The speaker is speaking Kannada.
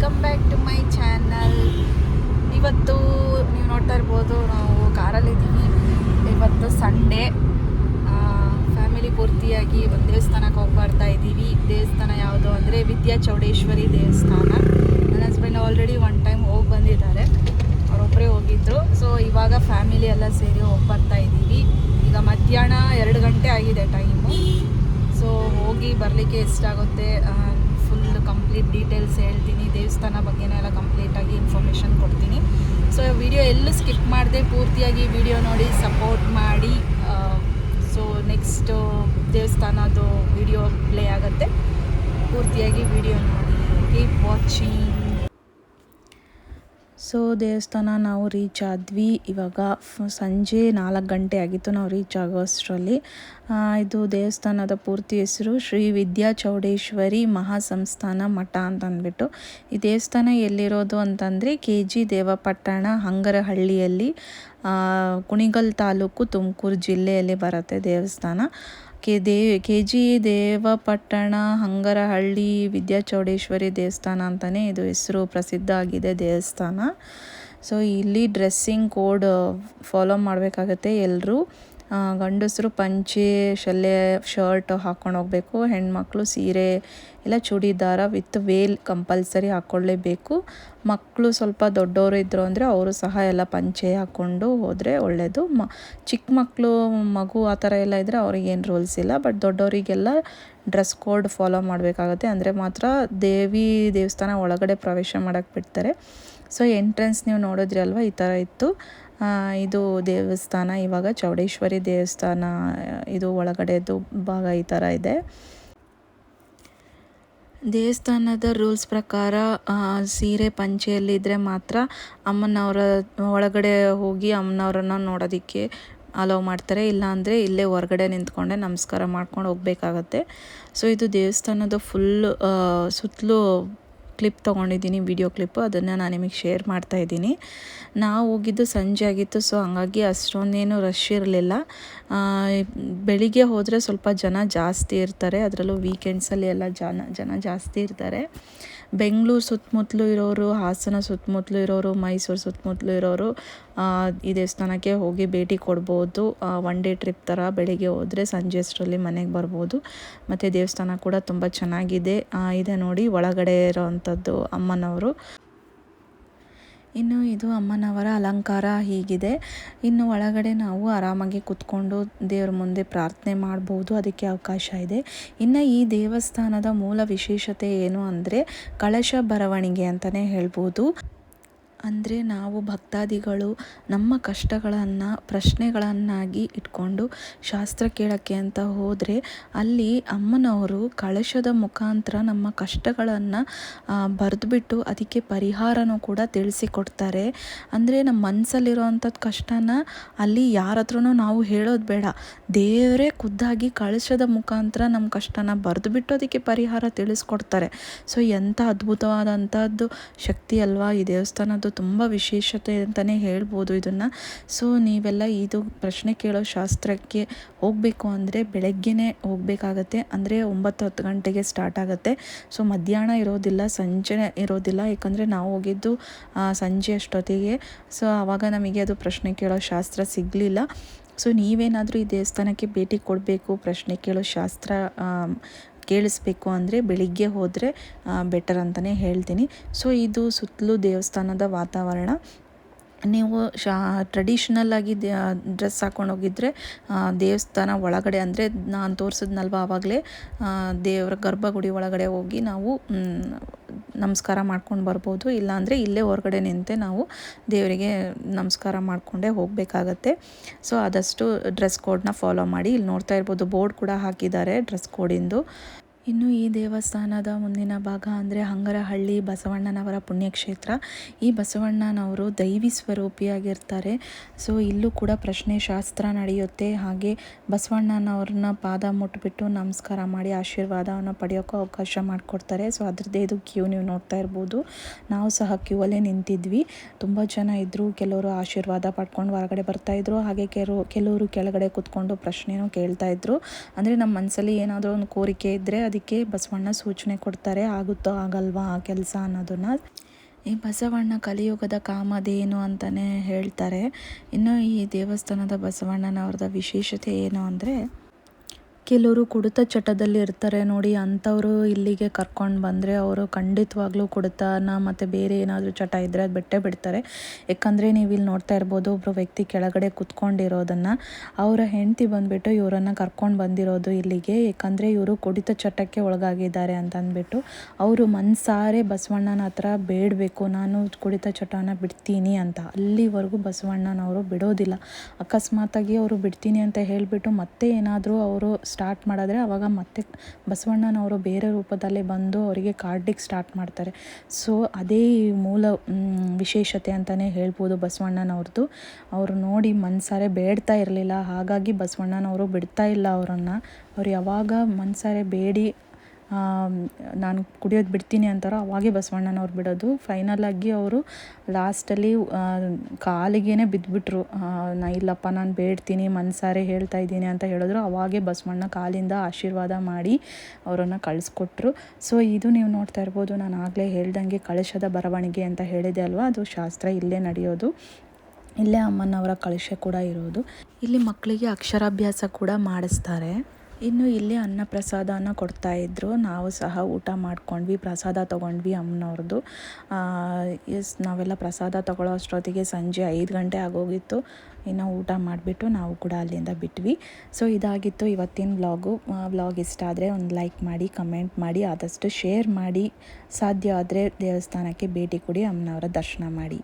Welcome back to my channel ಇವತ್ತು ನೀವು ನೋಡ್ತಾ ಇರ್ಬೋದು, ನಾವು ಕಾರಲ್ಲಿದ್ದೀವಿ ಇವತ್ತು ಸಂಡೇ ಫ್ಯಾಮಿಲಿ ಪೂರ್ತಿಯಾಗಿ ಒಂದು ದೇವಸ್ಥಾನಕ್ಕೆ ಹೋಗಿ ಬರ್ತಾ ಇದ್ದೀವಿ. ದೇವಸ್ಥಾನ ಯಾವುದು ಅಂದರೆ ವಿದ್ಯಾ ಚೌಡೇಶ್ವರಿ ದೇವಸ್ಥಾನ. ನನ್ನ ಹಸ್ಬೆಂಡ್ ಆಲ್ರೆಡಿ ಒನ್ ಟೈಮ್ ಹೋಗಿ ಬಂದಿದ್ದಾರೆ. ಅವರೊಬ್ಬರೇ ಹೋಗಿದ್ದರು ಸೊ ಇವಾಗ ಫ್ಯಾಮಿಲಿ ಎಲ್ಲ ಸೇರಿ ಹೋಗಿ ಬರ್ತಾ ಇದ್ದೀವಿ. ಈಗ ಮಧ್ಯಾಹ್ನ ಎರಡು ಗಂಟೆ ಆಗಿದೆ ಟೈಮು ಸೊ ಹೋಗಿ ಬರಲಿಕ್ಕೆ ಎಷ್ಟಾಗುತ್ತೆ? ಫುಲ್ ಕಂಪ್ಲೀಟ್ ಡೀಟೇಲ್ಸ್ ಹೇಳ್ತೀನಿ. ದೇವಸ್ಥಾನ ಬಗ್ಗೆನೇ ಎಲ್ಲ ಕಂಪ್ಲೀಟಾಗಿ ಇನ್ಫಾರ್ಮೇಷನ್ ಕೊಡ್ತೀನಿ. ಸೊ ವಿಡಿಯೋ ಎಲ್ಲೂ ಸ್ಕಿಪ್ ಮಾಡದೆ, ಪೂರ್ತಿಯಾಗಿ ವಿಡಿಯೋ ನೋಡಿ ಸಪೋರ್ಟ್ ಮಾಡಿ ಸೊ ನೆಕ್ಸ್ಟು ದೇವಸ್ಥಾನದ್ದು ವಿಡಿಯೋ ಪ್ಲೇ ಆಗುತ್ತೆ. ಪೂರ್ತಿಯಾಗಿ ವಿಡಿಯೋ ನೋಡಿ ಕೀಪ್ ವಾಚಿಂಗ್ ಸೊ ದೇವಸ್ಥಾನ ನಾವು ರೀಚ್ ಆದ್ವಿ. ಇವಾಗ ಸಂಜೆ ನಾಲ್ಕು ಗಂಟೆ ಆಗಿತ್ತು ನಾವು ರೀಚ್ ಆಗೋ ಅಷ್ಟರಲ್ಲಿ ಇದು ದೇವಸ್ಥಾನದ ಪೂರ್ತಿ ಹೆಸರು ಶ್ರೀ ವಿದ್ಯಾ ಚೌಡೇಶ್ವರಿ ಮಹಾಸಂಸ್ಥಾನ ಮಠ ಅಂತ ಅಂದ್ಬಿಟ್ಟು ಈ ದೇವಸ್ಥಾನ ಎಲ್ಲಿರೋದು ಅಂತಂದರೆ ಕೆ ಜಿ ದೇವಪಟ್ಟಣ ಹಂಗರಹಳ್ಳಿಯಲ್ಲಿ ಕುಣಿಗಲ್ ತಾಲೂಕು ತುಮಕೂರು ಜಿಲ್ಲೆಯಲ್ಲಿ ಬರುತ್ತೆ ದೇವಸ್ಥಾನ. ಕೆ ದೇ, ಕೆ ಜಿ ದೇವಪಟ್ಟಣ ಹಂಗರಹಳ್ಳಿ ವಿದ್ಯಾಚೌಡೇಶ್ವರಿ ದೇವಸ್ಥಾನ ಅಂತಲೇ ಇದು ಹೆಸರು ಪ್ರಸಿದ್ಧ ಆಗಿದೆ ದೇವಸ್ಥಾನ. ಸೊ ಇಲ್ಲಿ ಡ್ರೆಸ್ಸಿಂಗ್ ಕೋಡ್ ಫಾಲೋ ಮಾಡಬೇಕಾಗತ್ತೆ ಎಲ್ಲರೂ ಗಂಡಸರು ಪಂಚೆ, ಶಲ್ಯ ಶರ್ಟ್ ಹಾಕ್ಕೊಂಡು ಹೋಗಬೇಕು, ಹೆಣ್ಮಕ್ಳು ಸೀರೆ ಇಲ್ಲ ಚೂಡಿದಾರ ವಿತ್ ವೇಲ್ ಕಂಪಲ್ಸರಿ ಹಾಕ್ಕೊಳ್ಳೇಬೇಕು ಮಕ್ಕಳು ಸ್ವಲ್ಪ ದೊಡ್ಡವರು ಇದ್ದರು ಅಂದರೆ ಅವರು ಸಹ ಎಲ್ಲ ಪಂಚೆ ಹಾಕ್ಕೊಂಡು ಹೋದರೆ ಒಳ್ಳೆಯದು ಮ ಚಿಕ್ಕ ಮಕ್ಕಳು ಮಗು ಆ ಥರ ಎಲ್ಲ ಇದ್ದರೆ ಅವ್ರಿಗೇನು ರೂಲ್ಸ್ ಇಲ್ಲ. ಬಟ್ ದೊಡ್ಡವರಿಗೆಲ್ಲ ಡ್ರೆಸ್ ಕೋಡ್ ಫಾಲೋ ಮಾಡಬೇಕಾಗತ್ತೆ. ಅಂದರೆ ಮಾತ್ರ ದೇವಿ ದೇವಸ್ಥಾನ ಒಳಗಡೆ ಪ್ರವೇಶ ಮಾಡೋಕ್ಕೆ ಬಿಡ್ತಾರೆ. ಸೊ ಎಂಟ್ರೆನ್ಸ್ ನೀವು ನೋಡಿದ್ರಿ ಅಲ್ವಾ? ಈ ಥರ ಇತ್ತು. ಇದು ದೇವಸ್ಥಾನ, ಇವಾಗ ಚೌಡೇಶ್ವರಿ ದೇವಸ್ಥಾನ, ಇದು ಒಳಗಡೆದು ಭಾಗ ಈ ಥರ ಇದೆ. ದೇವಸ್ಥಾನದ ರೂಲ್ಸ್ ಪ್ರಕಾರ ಸೀರೆ ಪಂಚೆಯಲ್ಲಿದ್ದರೆ ಮಾತ್ರ ಅಮ್ಮನವರ ಒಳಗಡೆ ಹೋಗಿ ಅಮ್ಮನವರನ್ನು ನೋಡೋದಕ್ಕೆ ಅಲೋವ್ ಮಾಡ್ತಾರೆ. ಇಲ್ಲಾಂದರೆ ಇಲ್ಲೇ ಹೊರಗಡೆ ನಿಂತ್ಕೊಂಡೆ ನಮಸ್ಕಾರ ಮಾಡ್ಕೊಂಡು ಹೋಗಬೇಕಾಗತ್ತೆ. ಸೊ ಇದು ದೇವಸ್ಥಾನದ ಫುಲ್ ಸುತ್ತಲೂ ಕ್ಲಿಪ್ ತೊಗೊಂಡಿದ್ದೀನಿ ವಿಡಿಯೋ ಕ್ಲಿಪ್ ಅದನ್ನು ನಾನು ನಿಮಗೆ ಶೇರ್ ಮಾಡ್ತಾ ಇದ್ದೀನಿ. ನಾವು ಹೋಗಿದ್ದು ಸಂಜೆ ಆಗಿತ್ತು ಸೊ ಹಂಗಾಗಿ ಅಷ್ಟೊಂದೇನು ರಶ್ ಇರಲಿಲ್ಲ. ಬೆಳಿಗ್ಗೆ ಹೋದರೆ ಸ್ವಲ್ಪ ಜನ ಜಾಸ್ತಿ ಇರ್ತಾರೆ. ಅದರಲ್ಲೂ ವೀಕೆಂಡ್ಸಲ್ಲಿ ಎಲ್ಲ ಜನ ಜನ ಜಾಸ್ತಿ ಇರ್ತಾರೆ. ಬೆಂಗಳೂರು ಸುತ್ತಮುತ್ತಲು ಇರೋರು, ಹಾಸನ ಸುತ್ತಮುತ್ತಲು ಇರೋರು, ಮೈಸೂರು ಸುತ್ತಮುತ್ತಲು ಇರೋರು ಈ ದೇವಸ್ಥಾನಕ್ಕೆ ಹೋಗಿ ಭೇಟಿ ಕೊಡ್ಬೋದು. ಒನ್ ಡೇ ಟ್ರಿಪ್ ಥರ ಬೆಳಿಗ್ಗೆ ಹೋದರೆ ಸಂಜೆ ಅಷ್ಟರಲ್ಲಿ ಮನೆಗೆ ಬರ್ಬೋದು. ಮತ್ತು ದೇವಸ್ಥಾನ ಕೂಡ ತುಂಬ ಚೆನ್ನಾಗಿದೆ. ಇದೆ ನೋಡಿ ಒಳಗಡೆ ಇರೋವಂಥದ್ದು ಅಮ್ಮನವರು. ಇನ್ನು ಇದು ಅಮ್ಮನವರ ಅಲಂಕಾರ ಹೀಗಿದೆ. ಇನ್ನು ಒಳಗಡೆ ನಾವು ಆರಾಮಾಗಿ ಕುತ್ಕೊಂಡು ದೇವ್ರ ಮುಂದೆ ಪ್ರಾರ್ಥನೆ ಮಾಡ್ಬೋದು. ಅದಕ್ಕೆ ಅವಕಾಶ ಇದೆ. ಇನ್ನು ಈ ದೇವಸ್ಥಾನದ ಮೂಲ ವಿಶೇಷತೆ ಏನು ಅಂದರೆ ಕಳಶ ಬರವಣಿಗೆ ಅಂತಲೇ ಹೇಳ್ಬೋದು. ಅಂದರೆ ನಾವು ಭಕ್ತಾದಿಗಳು ನಮ್ಮ ಕಷ್ಟಗಳನ್ನು ಪ್ರಶ್ನೆಗಳನ್ನಾಗಿ ಇಟ್ಕೊಂಡು ಶಾಸ್ತ್ರ ಕೇಳೋಕ್ಕೆ ಅಂತ ಹೋದರೆ ಅಲ್ಲಿ ಅಮ್ಮನವರು ಕಳಶದ ಮುಖಾಂತರ ನಮ್ಮ ಕಷ್ಟಗಳನ್ನು ಬರೆದುಬಿಟ್ಟು ಅದಕ್ಕೆ ಪರಿಹಾರನೂ ಕೂಡ ತಿಳಿಸಿಕೊಡ್ತಾರೆ. ಅಂದರೆ ನಮ್ಮ ಮನಸ್ಸಲ್ಲಿರೋವಂಥದ್ದು ಕಷ್ಟನ ಅಲ್ಲಿ ಯಾರ ನಾವು ಹೇಳೋದು ಬೇಡ. ದೇವರೇ ಖುದ್ದಾಗಿ ಕಳಶದ ಮುಖಾಂತರ ನಮ್ಮ ಕಷ್ಟನ ಬರೆದುಬಿಟ್ಟು ಅದಕ್ಕೆ ಪರಿಹಾರ ತಿಳಿಸ್ಕೊಡ್ತಾರೆ. ಸೊ ಎಂಥ ಅದ್ಭುತವಾದಂಥದ್ದು ಶಕ್ತಿ ಅಲ್ವಾ ಈ ದೇವಸ್ಥಾನದ್ದು. ತುಂಬ ವಿಶೇಷತೆ ಅಂತಲೇ ಹೇಳ್ಬೋದು ಇದನ್ನು. ಸೊ ನೀವೆಲ್ಲ ಇದು ಪ್ರಶ್ನೆ ಕೇಳೋ ಶಾಸ್ತ್ರಕ್ಕೆ ಹೋಗಬೇಕು ಅಂದರೆ ಬೆಳಗ್ಗೆನೇ ಹೋಗಬೇಕಾಗತ್ತೆ. ಅಂದರೆ ಒಂಬತ್ತು ಹತ್ತು ಗಂಟೆಗೆ ಸ್ಟಾರ್ಟ್ ಆಗುತ್ತೆ. ಸೊ ಮಧ್ಯಾಹ್ನ ಇರೋದಿಲ್ಲ ಸಂಜೆ ಇರೋದಿಲ್ಲ. ಯಾಕಂದರೆ ನಾವು ಹೋಗಿದ್ದು ಸಂಜೆ ಅಷ್ಟೊತ್ತಿಗೆ. ಸೊ ಆವಾಗ ನಮಗೆ ಅದು ಪ್ರಶ್ನೆ ಕೇಳೋ ಶಾಸ್ತ್ರ ಸಿಗಲಿಲ್ಲ. ಸೊ ನೀವೇನಾದರೂ ಈ ದೇವಸ್ಥಾನಕ್ಕೆ ಭೇಟಿ ಕೊಡಬೇಕು, ಪ್ರಶ್ನೆ ಕೇಳೋ ಶಾಸ್ತ್ರ ಕೇಳಿಸ್ಬೇಕು ಅಂದರೆ ಬೆಳಿಗ್ಗೆ ಹೋದರೆ ಬೆಟರ್ ಅಂತಲೇ ಹೇಳ್ತೀನಿ. ಸೊ ಇದು ಸುತ್ತಲೂ ದೇವಸ್ಥಾನದ ವಾತಾವರಣ. ನೀವು ಶಾ ಟ್ರೆಡಿಷ್ನಲ್ ಆಗಿ ಡ್ರೆಸ್ ಹಾಕೊಂಡು ಹೋಗಿದ್ರೆ ದೇವಸ್ಥಾನ ಒಳಗಡೆ ಅಂದರೆ ನಾನು ತೋರಿಸಿದ್ನಲ್ವ ಆವಾಗಲೇ ದೇವರ ಗರ್ಭಗುಡಿ ಒಳಗಡೆ ಹೋಗಿ ನಾವು ನಮಸ್ಕಾರ ಮಾಡ್ಕೊಂಡು ಬರ್ಬೋದು. ಇಲ್ಲಾಂದರೆ ಇಲ್ಲೇ ಹೊರಗಡೆ ನಿಂತೆ ನಾವು ದೇವರಿಗೆ ನಮಸ್ಕಾರ ಮಾಡಿಕೊಂಡೇ ಹೋಗಬೇಕಾಗತ್ತೆ. ಸೊ ಆದಷ್ಟು ಡ್ರೆಸ್ ಕೋಡ್ನ ಫಾಲೋ ಮಾಡಿ. ಇಲ್ಲಿ ನೋಡ್ತಾ ಇರ್ಬೋದು, ಬೋರ್ಡ್ ಕೂಡ ಹಾಕಿದ್ದಾರೆ ಡ್ರೆಸ್ ಕೋಡಿಂದು ಇನ್ನು ಈ ದೇವಸ್ಥಾನದ ಮುಂದಿನ ಭಾಗ ಅಂದರೆ ಹಂಗರಹಳ್ಳಿ ಬಸವಣ್ಣನವರ ಪುಣ್ಯಕ್ಷೇತ್ರ. ಈ ಬಸವಣ್ಣನವರು ದೈವಿ ಸ್ವರೂಪಿಯಾಗಿರ್ತಾರೆ. ಸೊ ಇಲ್ಲೂ ಕೂಡ ಪ್ರಶ್ನೆ ಶಾಸ್ತ್ರ ನಡೆಯುತ್ತೆ. ಹಾಗೆ ಬಸವಣ್ಣನವ್ರನ್ನ ಪಾದ ಮುಟ್ಬಿಟ್ಟು ನಮಸ್ಕಾರ ಮಾಡಿ ಆಶೀರ್ವಾದವನ್ನು ಪಡೆಯೋಕ್ಕೂ ಅವಕಾಶ ಮಾಡಿಕೊಡ್ತಾರೆ. ಸೊ ಅದರದ್ದೇ ಇದು ಕ್ಯೂ ನೀವು ನೋಡ್ತಾ ಇರ್ಬೋದು. ನಾವು ಸಹ ಕ್ಯೂ ಅಲ್ಲೇ ನಿಂತಿದ್ವಿ. ತುಂಬ ಜನ ಇದ್ದರು ಕೆಲವರು ಆಶೀರ್ವಾದ ಪಡ್ಕೊಂಡು ಹೊರಗಡೆ ಬರ್ತಾಯಿದ್ರು ಹಾಗೆ ಕೆಲವು ಕೆಲವರು ಕೆಳಗಡೆ ಕೂತ್ಕೊಂಡು ಪ್ರಶ್ನೆನೂ ಕೇಳ್ತಾ ಇದ್ರು. ಅಂದರೆ ನಮ್ಮ ಮನಸ್ಸಲ್ಲಿ ಏನಾದರೂ ಒಂದು ಕೋರಿಕೆ ಇದ್ದರೆ ಅದಕ್ಕೆ ಬಸವಣ್ಣ ಸೂಚನೆ ಕೊಡ್ತಾರೆ, ಆಗುತ್ತೋ ಆಗಲ್ವಾ ಆ ಕೆಲಸ ಅನ್ನೋದನ್ನು. ಈ ಬಸವಣ್ಣ ಕಲಿಯುಗದ ಕಾಮದೇನು ಅಂತಲೇ ಹೇಳ್ತಾರೆ. ಇನ್ನು ಈ ದೇವಸ್ಥಾನದ ಬಸವಣ್ಣನವ್ರದ ವಿಶೇಷತೆ ಏನು ಅಂದರೆ ಕೆಲವರು ಕುಡಿತ ಚಟದಲ್ಲಿ ಇರ್ತಾರೆ ನೋಡಿ, ಅಂಥವರು ಇಲ್ಲಿಗೆ ಕರ್ಕೊಂಡು ಬಂದರೆ ಅವರು ಖಂಡಿತವಾಗ್ಲೂ ಕುಡಿತನ ಮತ್ತು ಬೇರೆ ಏನಾದರೂ ಚಟ ಇದ್ದರೆ ಅದು ಬಿಟ್ಟೇ ಬಿಡ್ತಾರೆ. ಯಾಕಂದರೆ ನೀವು ಇಲ್ಲಿ ನೋಡ್ತಾ ಇರ್ಬೋದು ಒಬ್ಬರು ವ್ಯಕ್ತಿ ಕೆಳಗಡೆ ಕುತ್ಕೊಂಡಿರೋದನ್ನು ಅವರ ಹೆಂಡತಿ ಬಂದುಬಿಟ್ಟು ಇವರನ್ನು ಕರ್ಕೊಂಡು ಬಂದಿರೋದು ಇಲ್ಲಿಗೆ. ಯಾಕಂದರೆ ಇವರು ಕುಡಿತ ಚಟಕ್ಕೆ ಒಳಗಾಗಿದ್ದಾರೆ ಅಂತ ಅಂದ್ಬಿಟ್ಟು ಅವರು ಮನ್ಸಾರೆ ಬಸವಣ್ಣನ ಹತ್ರ ಬೇಡಬೇಕು, ನಾನು ಕುಡಿತ ಚಟನ ಬಿಡ್ತೀನಿ ಅಂತ. ಅಲ್ಲಿವರೆಗೂ ಬಸವಣ್ಣನವರು ಬಿಡೋದಿಲ್ಲ. ಅಕಸ್ಮಾತಾಗಿ ಅವರು ಬಿಡ್ತೀನಿ ಅಂತ ಹೇಳಿಬಿಟ್ಟು ಮತ್ತೆ ಏನಾದರೂ ಅವರು ಸ್ಟಾರ್ಟ್ ಮಾಡಿದ್ರೆ ಆವಾಗ ಮತ್ತೆ ಬಸವಣ್ಣನವರು ಬೇರೆ ರೂಪದಲ್ಲಿ ಬಂದು ಅವರಿಗೆ ಕಾಡ್ಲಿಕ್ಕೆ ಸ್ಟಾರ್ಟ್ ಮಾಡ್ತಾರೆ. ಸೊ ಅದೇ ಮೂಲ ವಿಶೇಷತೆ ಅಂತಲೇ ಹೇಳ್ಬೋದು ಬಸವಣ್ಣನವ್ರದ್ದು ಅವರು ನೋಡಿ ಮನ್ಸಾರೆ ಬೇಡ್ತಾ ಇರಲಿಲ್ಲ. ಹಾಗಾಗಿ ಬಸವಣ್ಣನವರು ಬಿಡ್ತಾ ಇಲ್ಲ ಅವರನ್ನು. ಅವ್ರು ಯಾವಾಗ ಮನ್ಸಾರೆ ಬೇಡಿ ನಾನು ಕುಡಿಯೋದು ಬಿಡ್ತೀನಿ ಅಂತಾರೋ ಅವಾಗೇ ಬಸವಣ್ಣನವ್ರು ಬಿಡೋದು. ಫೈನಲಾಗಿ ಅವರು ಲಾಸ್ಟಲ್ಲಿ ಕಾಲಿಗೇ ಬಿದ್ದುಬಿಟ್ರು ನಾ, ಇಲ್ಲಪ್ಪ, ನಾನು ಬೇಡ್ತೀನಿ, ಮನ್ಸಾರೆ ಹೇಳ್ತಾ ಇದ್ದೀನಿ ಅಂತ ಹೇಳಿದ್ರು. ಅವಾಗೇ ಬಸವಣ್ಣ ಕಾಲಿಂದ ಆಶೀರ್ವಾದ ಮಾಡಿ ಅವರನ್ನು ಕಳಿಸ್ಕೊಟ್ರು. ಸೊ ಇದು ನೀವು ನೋಡ್ತಾ ಇರ್ಬೋದು. ನಾನು ಆಗಲೇ ಹೇಳ್ದಂಗೆ ಕಳಶದ ಬರವಣಿಗೆ ಅಂತ ಹೇಳಿದೆ ಅಲ್ವಾ? ಅದು ಶಾಸ್ತ್ರ ಇಲ್ಲೇ ನಡೆಯೋದು. ಇಲ್ಲೇ ಅಮ್ಮನವರ ಕಳಶ ಕೂಡ ಇರೋದು. ಇಲ್ಲಿ ಮಕ್ಕಳಿಗೆ ಅಕ್ಷರಾಭ್ಯಾಸ ಕೂಡ ಮಾಡಿಸ್ತಾರೆ. ಇನ್ನು ಇಲ್ಲಿ ಅನ್ನ ಪ್ರಸಾದನ ಕೊಡ್ತಾಯಿದ್ರು ನಾವು ಸಹ ಊಟ ಮಾಡ್ಕೊಂಡ್ವಿ, ಪ್ರಸಾದ ತೊಗೊಂಡ್ವಿ ಅಮ್ಮನವ್ರದ್ದು ಎಸ್, ನಾವೆಲ್ಲ ಪ್ರಸಾದ ತೊಗೊಳ್ಳೋ ಅಷ್ಟೊತ್ತಿಗೆ ಸಂಜೆ ಐದು ಗಂಟೆ ಆಗೋಗಿತ್ತು. ಇನ್ನು ಊಟ ಮಾಡಿಬಿಟ್ಟು ನಾವು ಕೂಡ ಅಲ್ಲಿಂದ ಬಿಟ್ವಿ. ಸೊ, ಇದಾಗಿತ್ತು ಇವತ್ತಿನ ವ್ಲಾಗು. ವ್ಲಾಗ್ ಇಷ್ಟ ಆದರೆ ಒಂದು ಲೈಕ್ ಮಾಡಿ, ಕಮೆಂಟ್ ಮಾಡಿ, ಆದಷ್ಟು ಶೇರ್ ಮಾಡಿ. ಸಾಧ್ಯ ಆದರೆ ದೇವಸ್ಥಾನಕ್ಕೆ ಭೇಟಿ ಕೊಡಿ, ಅಮ್ಮನವರ ದರ್ಶನ ಮಾಡಿ.